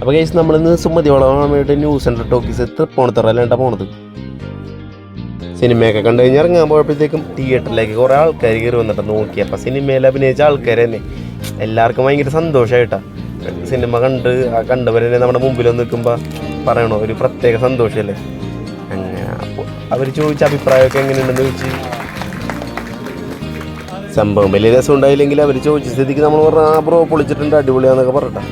അപ്പോൾ കേസ് നമ്മളിന്ന് സുമതിയോളമായിട്ട് ന്യൂസ് സെന്റർ ടോക്കീസ് തൃപ്പൂണിത്തറയിലാണ്ട പോണത് സിനിമയൊക്കെ കണ്ടു കഴിഞ്ഞാൽ ഇറങ്ങാൻ പോയപ്പോഴത്തേക്കും തിയേറ്ററിലേക്ക് കുറേ ആൾക്കാർ കയറി വന്നിട്ട് നോക്കി. അപ്പോൾ സിനിമയിൽ അഭിനയിച്ച ആൾക്കാർ തന്നെ. എല്ലാവർക്കും ഭയങ്കര സന്തോഷമായിട്ടാണ് സിനിമ കണ്ട് ആ കണ്ടവരെ നമ്മുടെ മുമ്പിൽ നിൽക്കുമ്പോൾ പറയണോ ഒരു പ്രത്യേക സന്തോഷമല്ലേ അങ്ങനെ അപ്പോൾ അവർ ചോദിച്ച അഭിപ്രായമൊക്കെ എങ്ങനെയുണ്ടെന്ന് ചോദിച്ച്. സംഭവം വലിയ രസം ഉണ്ടായില്ലെങ്കിൽ അവർ ചോദിച്ച സ്ഥിതിക്ക് നമ്മൾ പറഞ്ഞാൽ ആ ബ്രോ പൊളിച്ചിട്ടുണ്ട് അടിപൊളിയാന്നൊക്കെ പറഞ്ഞിട്ടാ.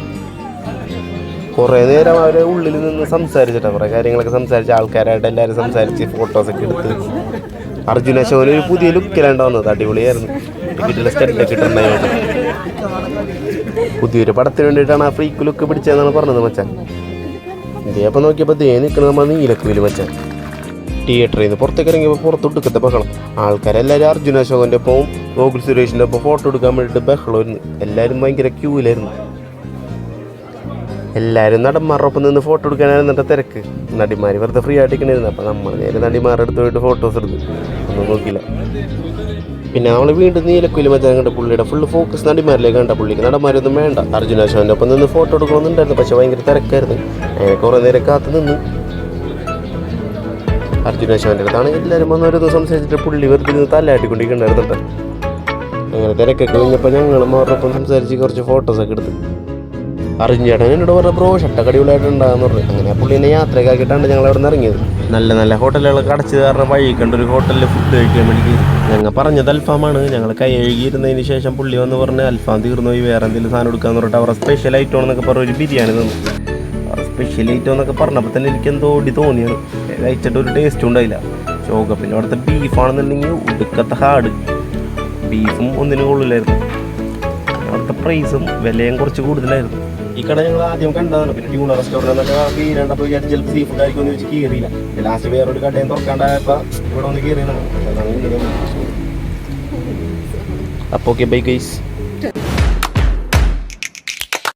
കുറേ നേരം അവരെ ഉള്ളിൽ നിന്ന് സംസാരിച്ചിട്ടാണ് കുറേ കാര്യങ്ങളൊക്കെ സംസാരിച്ച് ആൾക്കാരായിട്ട് എല്ലാവരും സംസാരിച്ച് ഫോട്ടോസൊക്കെ എടുത്ത്. അർജുന അശോകന് ഒരു പുതിയ ലുക്കിലാണ്ട് വന്നത് അടിപൊളിയായിരുന്നു. ടിക്കറ്റിലെ സ്റ്റെഡൊക്കെ ഇട്ടുണ്ടായിരുന്നു പുതിയൊരു പടത്തിന് വേണ്ടിയിട്ടാണ് ആ ഫ്രീക്ക് ലുക്ക് പിടിച്ചതെന്നാണ് പറഞ്ഞത് മച്ചാൻ. ഇതേപ്പം നോക്കിയപ്പോൾ ദേ നിൽക്കുന്നത് നമ്മൾ നീലക്കുയിൽ മച്ചാൻ. തിയേറ്ററിൽ നിന്ന് പുറത്തേക്ക് ഇറങ്ങിയപ്പോൾ പുറത്തൊടുക്കത്തെ ബഹളം. ആൾക്കാരെല്ലാവരും അർജുന അശോകന്റെ ഒപ്പം ഗോകുൽ സുരേഷിന്റെ ഒപ്പം ഫോട്ടോ എടുക്കാൻ വേണ്ടിയിട്ട് ബഹളമായിരുന്നു. എല്ലാവരും ഭയങ്കര ക്യൂവിലായിരുന്നു എല്ലാവരും നടന്മാരോടൊപ്പം നിന്ന് ഫോട്ടോ എടുക്കാനായിരുന്നു എന്നിട്ട് തിരക്ക്. നടിമാർ വെറുതെ ഫ്രീ ആയിട്ടിരിക്കണായിരുന്നു. അപ്പം നമ്മൾ നേരെ നടിമാരുടെ അടുത്ത് പോയിട്ട് ഫോട്ടോസ് എടുത്തു. ഒന്നും നോക്കിയില്ല. പിന്നെ നമ്മൾ വീണ്ടും നീലക്കുലി മറ്റേ കണ്ട പുള്ളിയുടെ ഫുള്ള് ഫോക്കസ് നടിമാരിലേക്ക് കണ്ട പുള്ളിക്ക് നടന്മാരൊന്നും വേണ്ട. അർജുന അശോകന്റെ ഒപ്പം നിന്ന് ഫോട്ടോ എടുക്കണമെന്നുണ്ടായിരുന്നു. പക്ഷേ ഭയങ്കര തിരക്കായിരുന്നു. അങ്ങനെ കുറേ നേരം കാത്തു നിന്ന്. അർജുന അശോകന്റെ അടുത്താണ് എല്ലാവരും വന്നവരൊന്നും സംസാരിച്ചിട്ട് പുള്ളി വെറുതെ നിന്ന് തലയാട്ടിക്കൊണ്ടിരിക്കണ്ടായിരുന്നുണ്ട് അങ്ങനെ തിരക്കൊക്കെ കഴിഞ്ഞപ്പോൾ ഞങ്ങളും അവരോടൊപ്പം സംസാരിച്ച് കുറച്ച് ഫോട്ടോസൊക്കെ എടുത്ത്. അർജുൻ ചേട്ടൻ എന്നോട് പറഞ്ഞ ബ്രോ ഷട്ടൊക്കെ അടിപൊളിയായിട്ടുണ്ടാകുന്ന പറഞ്ഞു. അങ്ങനെ ആ പുള്ളിനെ യാത്രയ്ക്കാക്കിയിട്ടാണ് ഞങ്ങൾ അവിടെ നിന്ന് ഇറങ്ങിയത്. നല്ല നല്ല ഹോട്ടലുകളൊക്കെ അടച്ചു കാരണം വഴി കണ്ട ഒരു ഹോട്ടലിൽ ഫുഡ് കഴിക്കാൻ വേണ്ടി ഞങ്ങൾ പറഞ്ഞത് അൽഫാമാണ്. ഞങ്ങൾ കൈ എഴുകിയിരുന്നതിന് ശേഷം പുള്ളി വന്ന് പറഞ്ഞ് അൽഫാം തീർന്നു പോയി വേറെ എന്തെങ്കിലും സാധനം എടുക്കാന്ന് പറഞ്ഞിട്ട് അവരുടെ സ്പെഷ്യൽ ഐറ്റം എന്നൊക്കെ പറഞ്ഞ ഒരു ബിരിയാണി തന്നു. സ്പെഷ്യൽ ഐറ്റം എന്നൊക്കെ പറഞ്ഞപ്പോൾ തന്നെ എനിക്ക് എന്തോ ഓടി തോന്നിയാണ് കഴിച്ചിട്ട് ഒരു ടേസ്റ്റും ഉണ്ടായില്ല. ചോക്ക പിന്നെ അവിടുത്തെ ബീഫാണെന്നുണ്ടെങ്കിൽ ഉടുക്കത്തെ ഹാഡ് ബീഫും ഒന്നിനും കൊള്ളില്ലായിരുന്നു. അവിടുത്തെ പ്രൈസും വിലയും കുറച്ച് കൂടുതലായിരുന്നു. ഈ കട ഞങ്ങൾ ആദ്യം കണ്ടതാണ്. പിന്നെ ട്യൂണ റെസ്റ്റോറന്റ് എന്നൊക്കെ കീരണ്ടപ്പോൾ വിചാരിച്ച് ചിലപ്പോൾ സീ ഫുഡ് ആയിരിക്കും എന്ന് വെച്ച് കീറിയില്ല. ലാസ്റ്റ് വേറൊരു കടയും തുറക്കാണ്ടായപ്പോൾ ഇവിടെ ഒന്ന് കീറിയതാണ്. അപ്പോൾ ഓക്കെ ബൈ ഗൈസ്